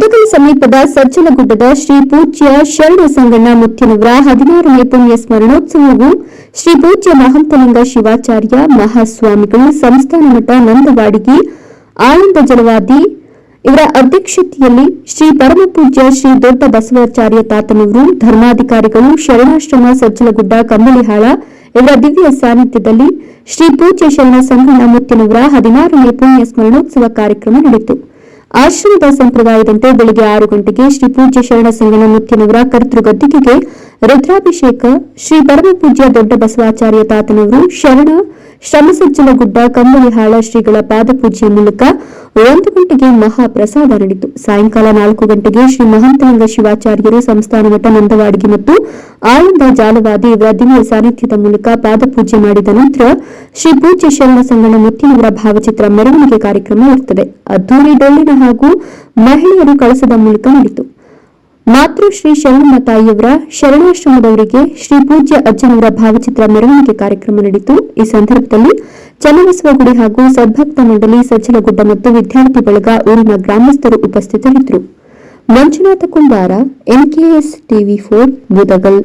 ಮುದಗಲ್ ಸಮೀಪದ ಸಜ್ಜಲಗುಡ್ಡದ ಶ್ರೀ ಪೂಜ್ಯ ಶರಣ ಸಂಗಣ್ಣ ಮುತ್ತಿನವರ ಹದಿನಾರನೇ ಪುಣ್ಯ ಸ್ಮರಣೋತ್ಸವವು ಶ್ರೀ ಪೂಜ್ಯ ಮಹಂತಲಿಂಗ ಶಿವಾಚಾರ್ಯ ಮಹಾಸ್ವಾಮಿಗಳು ಸಂಸ್ಥಾನ ಮಠ ನಂದವಾಡಿಗೆ ಆನಂದ ಜಲವಾದಿ ಇವರ ಅಧ್ಯಕ್ಷತೆಯಲ್ಲಿ ಶ್ರೀ ಪರಮಪೂಜ್ಯ ಶ್ರೀ ದೊಡ್ಡ ಬಸವಾಚಾರ್ಯ ತಾತನವರು, ಧರ್ಮಾಧಿಕಾರಿಗಳು, ಶರಣಾಶ್ರಮ ಸಜ್ಜಲಗುಡ್ಡ ಕಂಬಳಿಹಾಳ ಇವರ ದಿವ್ಯ ಸಾನ್ನಿಧ್ಯದಲ್ಲಿ ಶ್ರೀ ಪೂಜ್ಯ ಶರಣ ಸಂಗಣ್ಣ ಮುತ್ತಿನವರ ಹದಿನಾರನೇ ಪುಣ್ಯ ಸ್ಮರಣೋತ್ಸವ ಕಾರ್ಯಕ್ರಮ ನಡೆಯಿತು. ಆಶ್ರಮದ ಸಂಪ್ರದಾಯದಂತೆ ಬೆಳಿಗ್ಗೆ ಆರು ಗಂಟೆಗೆ ಶ್ರೀ ಪೂಜ್ಯ ಶರಣ ಸಂಗಣ ಮುತ್ತಿನವರ ಕರ್ತೃಗದ್ದಿಗೆಗೆ ರುದ್ರಾಭಿಷೇಕ, ಶ್ರೀ ಪರಮಪೂಜ್ಯ ದೊಡ್ಡ ಬಸವಾಚಾರ್ಯ ತಾತನವರು ಶರಣ ಶ್ರಮಸಜ್ಜಲಗುಡ್ಡ ಕಂಬಳಿಹಾಳ ಶ್ರೀಗಳ ಪಾದಪೂಜೆಯ ಮೂಲಕ ಒಂದು ಗಂಟೆಗೆ ಮಹಾಪ್ರಸಾದ ನಡೆಯಿತು ಸಾಯಂಕಾಲ ನಾಲ್ಕು ಗಂಟೆಗೆ ಶ್ರೀ ಮಹಂತಲಿಂಗ ಶಿವಾಚಾರ್ಯರು ಸಂಸ್ಥಾನ ಮಠ ನಂದವಾಡಿಗೆ ಮತ್ತು ಆಳಂದ ಜಾಲವಾದಿ ಇವರ ದಿವ್ಯ ಸಾನ್ನಿಧ್ಯದ ಮೂಲಕ ಪಾದಪೂಜೆ ಮಾಡಿದ ನಂತರ ಶ್ರೀ ಪೂಜ್ಯ ಶರಣ ಸಂಗಣ ಮುತ್ತಿನವರ ಭಾವಚಿತ್ರ ಮೆರವಣಿಗೆ ಕಾರ್ಯಕ್ರಮ ಇರುತ್ತದೆ ಅದ್ದೂರಿ ಡೊಳ್ಳಿನ ಹಾಗೂ ಮಹಿಳೆಯರು ಕಳಸದ ಮೂಲಕ ನಡೆಯಿತು. ಮಾತೃಶ್ರೀ ಶರಣಮ್ಮ ತಾಯಿಯವರ ಶರಣಾಶ್ರಮದವರಿಗೆ ಶ್ರೀ ಪೂಜ್ಯ ಅಜ್ಜನವರ ಭಾವಚಿತ್ರ ಮೆರವಣಿಗೆ ಕಾರ್ಯಕ್ರಮ ನಡೆಯಿತು ಈ ಸಂದರ್ಭದಲ್ಲಿ ಚನ್ನಬಸವಗುಡಿ ಹಾಗೂ ಸದ್ಭಕ್ತ ಮಂಡಳಿ ಸಜ್ಜಲಗುಡ್ಡ ಮತ್ತು ವಿದ್ಯಾರ್ಥಿ ಬಳಗ ಊರಿನ ಗ್ರಾಮಸ್ಥರು ಉಪಸ್ಥಿತರಿದ್ದರು. ಮಂಜುನಾಥ ಕುಂಬಾರ, ಎನ್ಕೆಎಸ್ ಟಿವಿ ಫೋರ್, ಮುದಗಲ್.